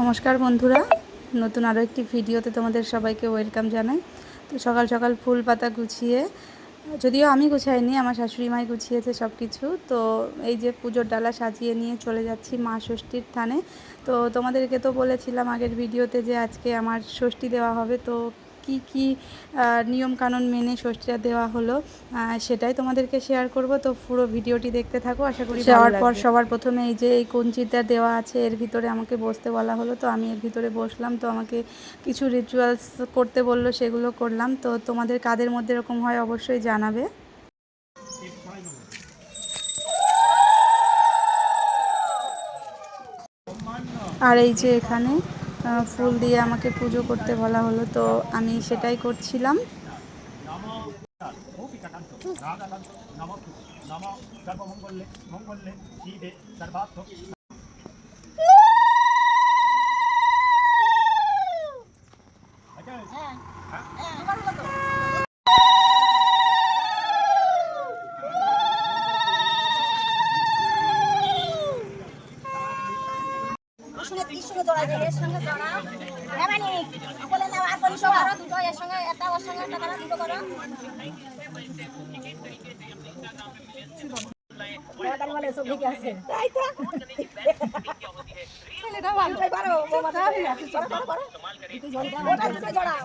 নমস্কার বন্ধুরা, নতুন আরও একটি ভিডিওতে তোমাদের সবাইকে ওয়েলকাম জানাই। তো সকাল সকাল ফুল পাতা গুছিয়ে, যদিও আমি গুছাইনি, আমার শাশুড়ি মাই গুছিয়েছে সব কিছু তো এই যে পুজোর ডালা সাজিয়ে নিয়ে চলে যাচ্ছি মা ষষ্ঠীর থানে। তো তোমাদেরকে তো বলেছিলাম আগের ভিডিওতে যে আজকে আমার ষষ্ঠী দেওয়া হবে, তো কি কি নিয়মকানুন মেনে ষষ্ঠীটা দেওয়া হলো সেটাই তোমাদেরকে শেয়ার করব। তো পুরো ভিডিওটি দেখতে থাকো আশা করি যাওয়ার পর সবার প্রথমে এই যে এই কঞ্চিটা দেওয়া আছে এর ভিতরে আমাকে বসতে বলা হলো তো আমি এর ভিতরে বসলাম তো আমাকে কিছু রিচুয়ালস করতে বলল সেগুলো করলাম তো তোমাদের কাদের মধ্যে এরকম হয় অবশ্যই জানাবে। আর এই যে এখানে ফুল দিয়ে আমাকে পুজো করতে বলা হলো তো আমি সেটাই করছিলাম। সঙ্গে এর সঙ্গে জড়াই দেবে এর সঙ্গে জড়াও হ্যাঁ মানে বলে নাও আর পরিষ্কার করো দুটো এর সঙ্গে একটা ওর সঙ্গে একটা করো দুটো করো জড়াও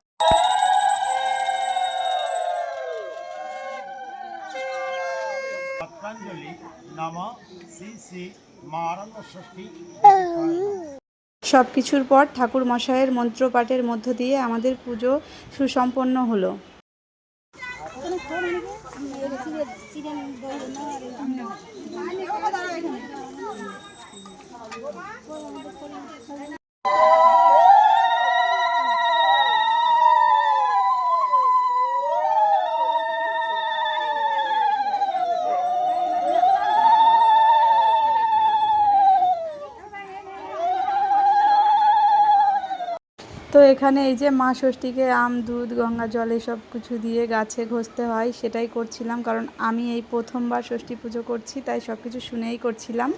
সব কিছুর পর ঠাকুর মশাইয়ের মন্ত্রপাঠের মধ্য দিয়ে আমাদের পুজো সুসম্পন্ন হলো। তো এখানে এই যে মা ষষ্ঠীকে আম, দুধ, গঙ্গা জল সব কিছু দিয়ে গাছে ঘষতে হয়, সেটাই করছিলাম। কারণ আমি এই প্রথমবার ষষ্ঠী পুজো করছি, তাই সব কিছু শুনেই করছিলাম।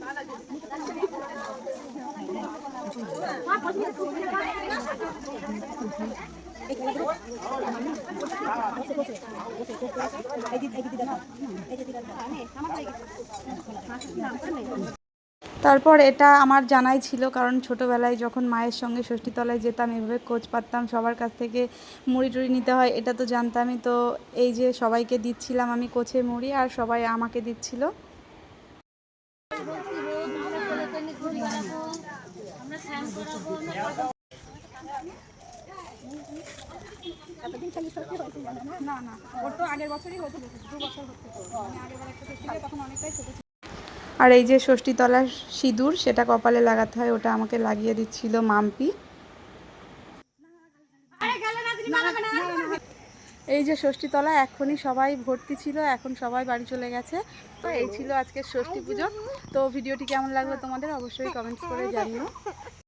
তারপর এটা আমার জানাই ছিল, কারণ ছোটোবেলায় যখন মায়ের সঙ্গে ষষ্ঠীতলায় যেতাম, এভাবে কোচ পাততাম, সবার কাছ থেকে মুড়ি টুড়ি নিতে হয়, এটা তো জানতামই। তো এই যে সবাইকে দিচ্ছিলাম আমি কোচে মুড়ি, আর সবাই আমাকে দিচ্ছিল। না না, ওর তো আগের বছরই দু বছর মানে আগের বার একটা তখন অনেকটাই ছোটো আর এই যে ষষ্ঠীতলার সিঁদুর সেটা কপালে লাগাতে হয় ওটা আমাকে লাগিয়ে দিচ্ছিল মাম্পি। এই যে ষষ্ঠীতলা এখনই সবাই ভর্তি ছিল এখন সবাই বাড়ি চলে গেছে। তো এই ছিল আজকের ষষ্ঠী পুজো। তো ভিডিওটি কেমন লাগল তোমাদের অবশ্যই কমেন্টস করে জানিও।